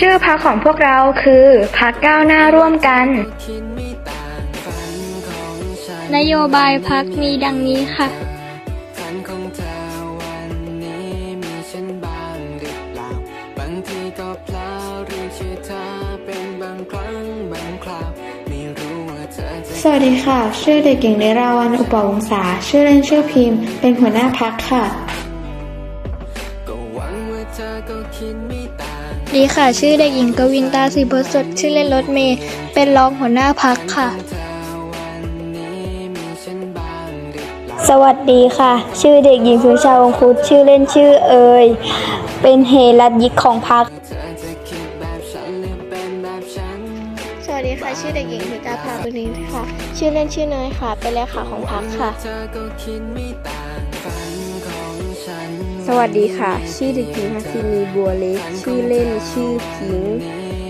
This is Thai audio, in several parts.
ชื่อพักของพวกเราคือพักก้าวหน้าร่วมกัน นโยบายพักมีดังนี้ค่ะฝันของเธอวันนี้มีฉันบ้างหรือเปล่าบางทีก็เพลาเรียกชื่อเธอเป็นบางครั้งบางคราวไม่รู้ว่าเธอจะสวัสดีค่ะ ชื่อเด็กหญิงเนราวันอุปวงศาชื่อเล่นชื่อพิมพ์ เป็นหัวหน้าพักค่ะ ดไม่ต่างดีค่ะ ชื่อเด็กหญิงกวินตาสีบสดชื่อเล่นรถเมย์เป็นรองหัวหน้าพักค่ะเธอวันนี้มีฉันบ้างหรือเปล่าสวัสดีค่ะ ชื่อเด็กหญิงสุชาวงคุดชื่อเล่นชื่อเอย เป็นเฮรัดยิกของพักเธอจะคิดแบบฉันหรือเป็นแบบฉันสวัสดีค่ะ ชื่อเด็กหญิงธิตาภาบุญนินค่ะ ชื่อเล่นชื่อเนยค่ะ เป็นเลขาของพักค่ะ เธอก็คิดไม่ต่างฝันของฉันสวัสดีค่ะ ชื่อเด็กหญิงฮัสซินีบัวเล็ก ชื่อเล่นชื่อพิงค์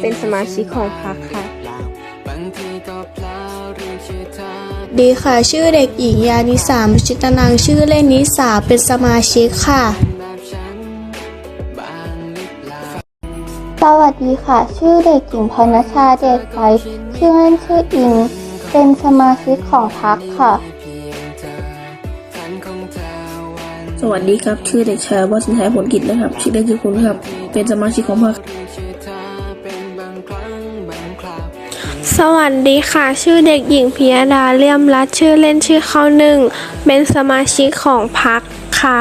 เป็นสมาชิกของพรรคค่ะบางทีก็เพลาเรียกชื่อเธอดีค่ะ ชื่อเด็กหญิงยานิสามชิตนัง ชื่อเล่นนิสา เป็นสมาชิกค่ะแบบฉันบ้างหรือเปล่าสวัสดีค่ะ ชื่อเด็กหญิงพรณชาเดชไฟชื่อเล่นชื่ออิง เป็นสมาชิกของพักค่ะ สวัสดีครับ ชื่อเด็กชายวัฒนชัยผลกิจนะครับ ชื่อเล่นชื่อคุณครับ เป็นสมาชิกของพรรคเรียกชื่อเธอเป็นบางครั้งบางคราวสวัสดีค่ะ ชื่อเด็กหญิงพิยดาเลี่ยมรัตน์ชื่อเล่นชื่อข้าวหนึ่ง เป็นสมาชิกของพักค่ะ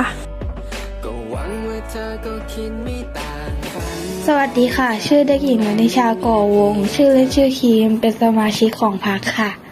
ก็หวังว่าเธอก็คิดไม่ต่างฝันสวัสดีค่ะ ชื่อเด็กหญิงมณิชาก่อวง ชื่อเล่นชื่อคีม เป็นสมาชิกของพักค่ะ